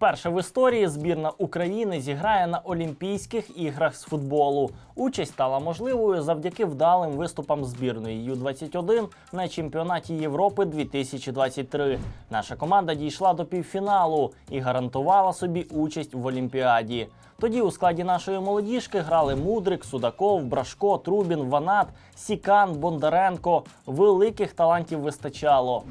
Вперше в історії збірна України зіграє на Олімпійських іграх з футболу. Участь стала можливою завдяки вдалим виступам збірної Ю-21 на чемпіонаті Європи 2023. Наша команда дійшла до півфіналу і гарантувала собі участь в Олімпіаді. Тоді у складі нашої молодіжки грали Мудрик, Судаков, Брашко, Трубін, Ванат, Сікан, Бондаренко. Великих талантів вистачало.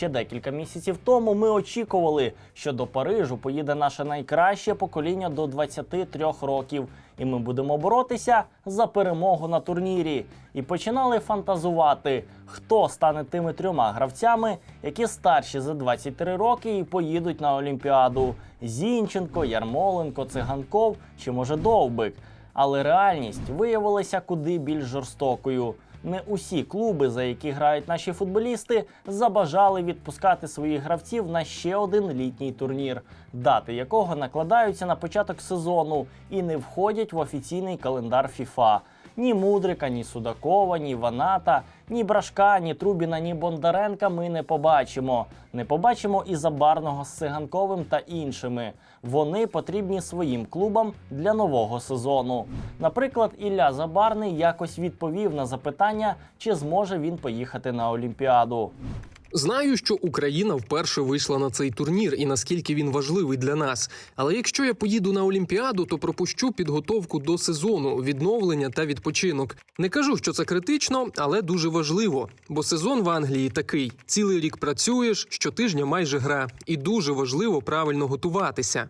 Ще декілька місяців тому ми очікували, що до Парижу поїде наше найкраще покоління до 23 років, і ми будемо боротися за перемогу на турнірі. І починали фантазувати, хто стане тими трьома гравцями, які старші за 23 роки і поїдуть на Олімпіаду: Зінченко, Ярмоленко, Циганков чи може Довбик. Але реальність виявилася куди більш жорстокою. Не усі клуби, за які грають наші футболісти, забажали відпускати своїх гравців на ще один літній турнір, дати якого накладаються на початок сезону і не входять в офіційний календар FIFA. Ні Мудрика, ні Судакова, ні Ваната, ні Брашка, ні Трубіна, ні Бондаренка ми не побачимо. Не побачимо і Забарного з Циганковим та іншими. Вони потрібні своїм клубам для нового сезону. Наприклад, Ілля Забарний якось відповів на запитання, чи зможе він поїхати на Олімпіаду. Знаю, що Україна вперше вийшла на цей турнір і наскільки він важливий для нас. Але якщо я поїду на Олімпіаду, то пропущу підготовку до сезону, відновлення та відпочинок. Не кажу, що це критично, але дуже важливо. Бо сезон в Англії такий: цілий рік працюєш, щотижня майже гра, і дуже важливо правильно готуватися.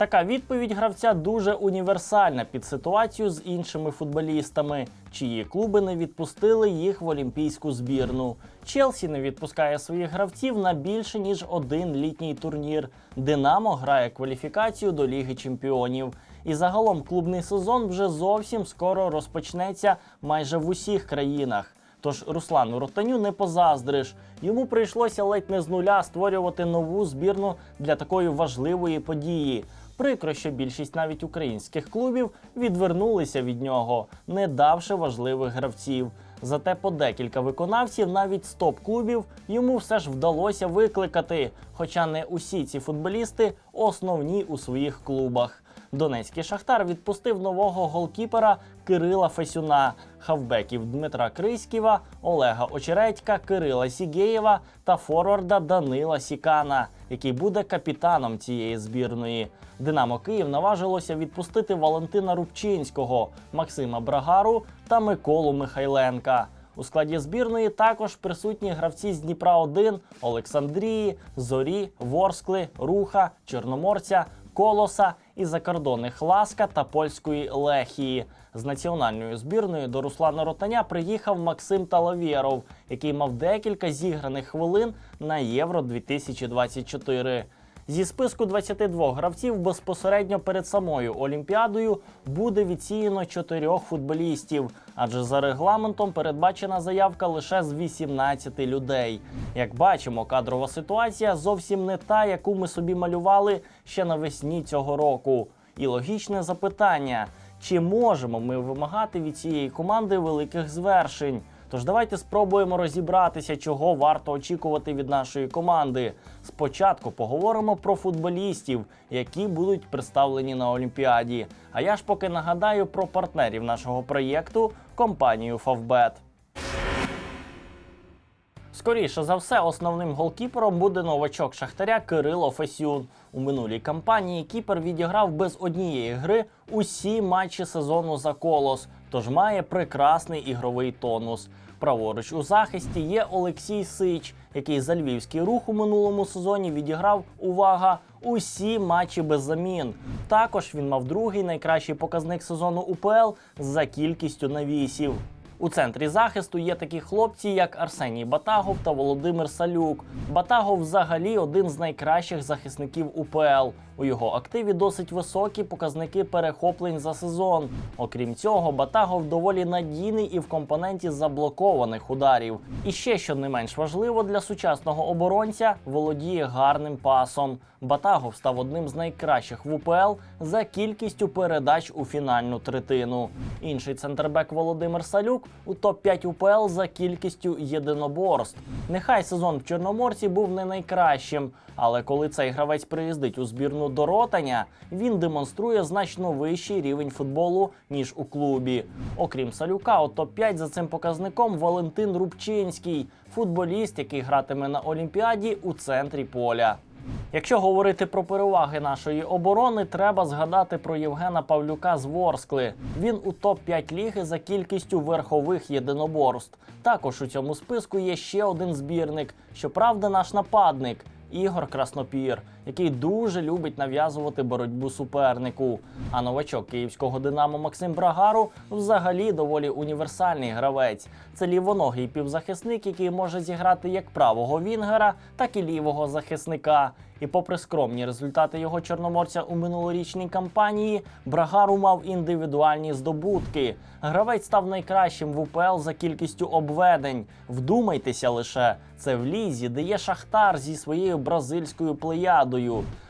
Така відповідь гравця дуже універсальна під ситуацію з іншими футболістами, чиї клуби не відпустили їх в олімпійську збірну. Челсі не відпускає своїх гравців на більше ніж один літній турнір. Динамо грає кваліфікацію до Ліги Чемпіонів. І загалом клубний сезон вже зовсім скоро розпочнеться майже в усіх країнах. Тож Руслану Ротаню не позаздриш. Йому прийшлося ледь не з нуля створювати нову збірну для такої важливої події. Прикро, що більшість навіть українських клубів відвернулися від нього, не давши важливих гравців. Зате по декілька виконавців, навіть з топ-клубів, йому все ж вдалося викликати. Хоча не усі ці футболісти основні у своїх клубах. Донецький шахтар відпустив нового голкіпера Кирила Фесюна, хавбеків Дмитра Криськіва, Олега Очередька, Кирила Сігєєва та форварда Данила Сікана, який буде капітаном цієї збірної. Динамо Київ наважилося відпустити Валентина Рубчинського, Максима Брагару та Миколу Михайленка. У складі збірної також присутні гравці з Дніпра 1 Олександрії, Зорі, Ворскли, Руха, Чорноморця, Колоса і закордонних Ласка та польської Лехії. З національною збірною до Руслана Ротаня приїхав Максим Талавєров, який мав декілька зіграних хвилин на Євро 2024. Зі списку 22 гравців безпосередньо перед самою Олімпіадою буде відсіяно чотирьох футболістів, адже за регламентом передбачена заявка лише з 18 людей. Як бачимо, кадрова ситуація зовсім не та, яку ми собі малювали ще навесні цього року. І логічне запитання: чи можемо ми вимагати від цієї команди великих звершень? Тож давайте спробуємо розібратися, чого варто очікувати від нашої команди. Спочатку поговоримо про футболістів, які будуть представлені на Олімпіаді. А я ж поки нагадаю про партнерів нашого проєкту компанію Favbet. Скоріше за все, основним голкіпером буде новачок Шахтаря Кирило Фесюн. У минулій кампанії кіпер відіграв без однієї гри усі матчі сезону за колос, тож має прекрасний ігровий тонус. Праворуч у захисті є Олексій Сич, який за львівський рух у минулому сезоні відіграв увага усі матчі без замін. Також він мав другий найкращий показник сезону УПЛ за кількістю навісів. У центрі захисту є такі хлопці, як Арсеній Батагов та Володимир Салюк. Батагов взагалі один з найкращих захисників УПЛ. У його активі досить високі показники перехоплень за сезон. Окрім цього, Батагов доволі надійний і в компоненті заблокованих ударів. І ще що не менш важливо для сучасного оборонця, володіє гарним пасом. Батагов став одним з найкращих в УПЛ за кількістю передач у фінальну третину. Інший центрбек Володимир Салюк у топ-5 УПЛ за кількістю єдиноборств. Нехай сезон в Чорноморці був не найкращим, але коли цей гравець приїздить у збірну до Ротаня, він демонструє значно вищий рівень футболу ніж у клубі. Окрім Салюка, у топ-5 за цим показником Валентин Рубчинський, футболіст, який гратиме на Олімпіаді у центрі поля. Якщо говорити про переваги нашої оборони, треба згадати про Євгена Павлюка з Ворскли. Він у топ-5 ліги за кількістю верхових єдиноборств. Також у цьому списку є ще один збірник, щоправда, наш нападник. Ігор Краснопір, який дуже любить нав'язувати боротьбу супернику. А новачок київського динамо Максим Брагару взагалі доволі універсальний гравець. Це лівоногий півзахисник, який може зіграти як правого вінгера, так і лівого захисника. І попри скромні результати його чорноморця у минулорічній кампанії, Брагару мав індивідуальні здобутки. Гравець став найкращим в УПЛ за кількістю обведень. Вдумайтеся лише, це в лізі, де є Шахтар зі своєю бразильською плеядою.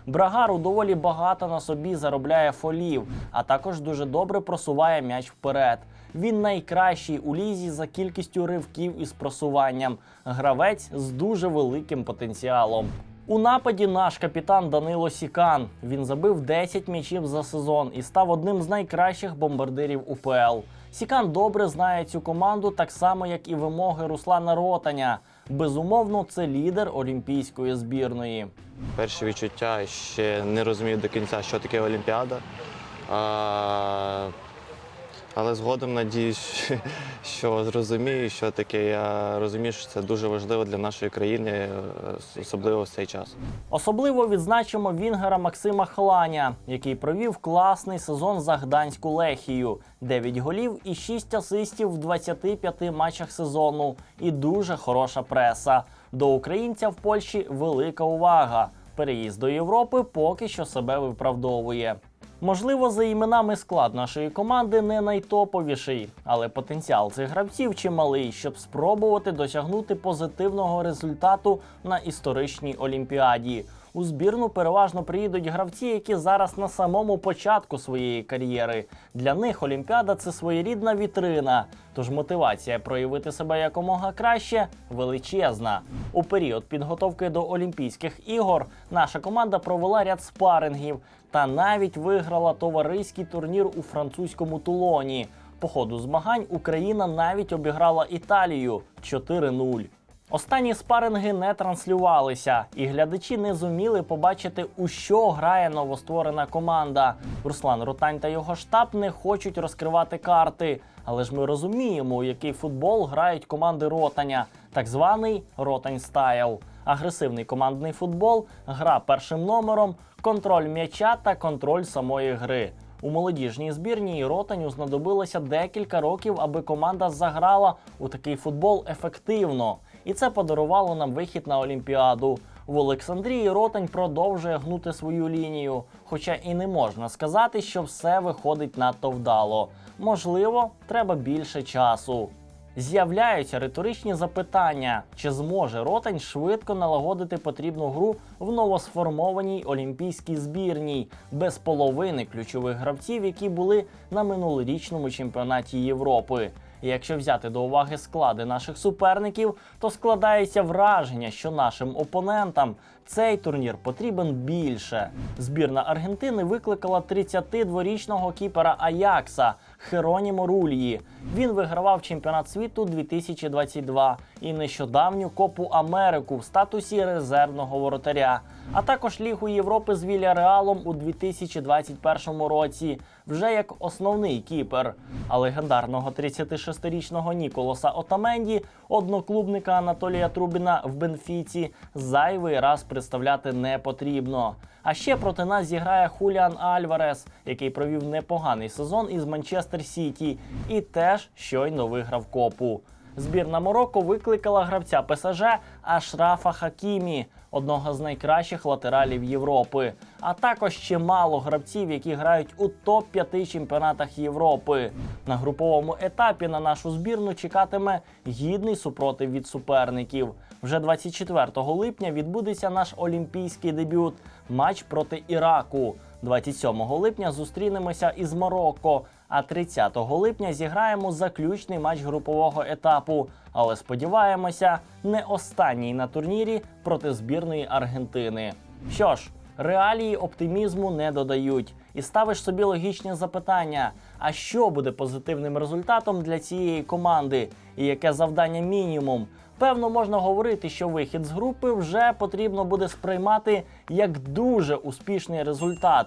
Брагару доволі багато на собі заробляє фолів, а також дуже добре просуває м'яч вперед. Він найкращий у лізі за кількістю ривків із просуванням. Гравець з дуже великим потенціалом. У нападі наш капітан Данило Сікан. Він забив 10 м'ячів за сезон і став одним з найкращих бомбардирів УПЛ. Сікан добре знає цю команду, так само як і вимоги Руслана Ротаня. Безумовно, це лідер олімпійської збірної. Перші відчуття ще не розумів до кінця, що таке Олімпіада. Але згодом надіюсь, що зрозумію, що таке. Я розумію, що це дуже важливо для нашої країни, е, особливо в цей час. Особливо відзначимо Вінгера Максима Хланя, який провів класний сезон за Гданську Лехію. 9 голів і 6 асистів в 25 матчах сезону. І дуже хороша преса. До українця в Польщі велика увага. Переїзд до Європи поки що себе виправдовує. Можливо, за іменами склад нашої команди не найтоповіший, але потенціал цих гравців чималий, щоб спробувати досягнути позитивного результату на історичній олімпіаді. У збірну переважно приїдуть гравці, які зараз на самому початку своєї кар'єри. Для них Олімпіада це своєрідна вітрина. Тож мотивація проявити себе якомога краще величезна. У період підготовки до Олімпійських ігор наша команда провела ряд спарингів та навіть виграла товариський турнір у французькому тулоні. По ходу змагань Україна навіть обіграла Італію 4-0. Останні спаринги не транслювалися, і глядачі не зуміли побачити, у що грає новостворена команда. Руслан Ротань та його штаб не хочуть розкривати карти. Але ж ми розуміємо, у який футбол грають команди Ротаня, так званий Ротань Стайл. Агресивний командний футбол, гра першим номером, контроль м'яча та контроль самої гри. У молодіжній збірній Ротаню знадобилося декілька років, аби команда заграла у такий футбол ефективно. І це подарувало нам вихід на Олімпіаду. В Олександрії Ротань продовжує гнути свою лінію, хоча і не можна сказати, що все виходить надто вдало. Можливо, треба більше часу. З'являються риторичні запитання, чи зможе Ротань швидко налагодити потрібну гру в новосформованій олімпійській збірній без половини ключових гравців, які були на минулорічному чемпіонаті Європи. Якщо взяти до уваги склади наших суперників, то складається враження, що нашим опонентам цей турнір потрібен більше. Збірна Аргентини викликала 32-річного кіпера Аякса Херонімо Рульї. Він вигравав чемпіонат світу 2022 і нещодавню Копу Америку в статусі резервного воротаря, а також Лігу Європи з Вільяреалом у 2021 році, вже як основний кіпер. А легендарного 36-річного Ніколоса Отаменді, одноклубника Анатолія Трубіна в Бенфіці, зайвий раз представляти не потрібно. А ще проти нас зіграє Хуліан Альварес, який провів непоганий сезон із Манчестер Сіті, і теж щойно виграв копу. Збірна Марокко викликала гравця ПСЖ Ашрафа Хакімі. Одного з найкращих латералів Європи, а також чимало гравців, які грають у топ-5 чемпіонатах Європи. На груповому етапі на нашу збірну чекатиме гідний супротив від суперників. Вже 24 липня відбудеться наш олімпійський дебют матч проти Іраку. 27 липня зустрінемося із Марокко. А 30 липня зіграємо заключний матч групового етапу. Але сподіваємося, не останній на турнірі проти збірної Аргентини. Що ж, реалії оптимізму не додають. І ставиш собі логічне запитання: а що буде позитивним результатом для цієї команди? І яке завдання мінімум? Певно, можна говорити, що вихід з групи вже потрібно буде сприймати як дуже успішний результат.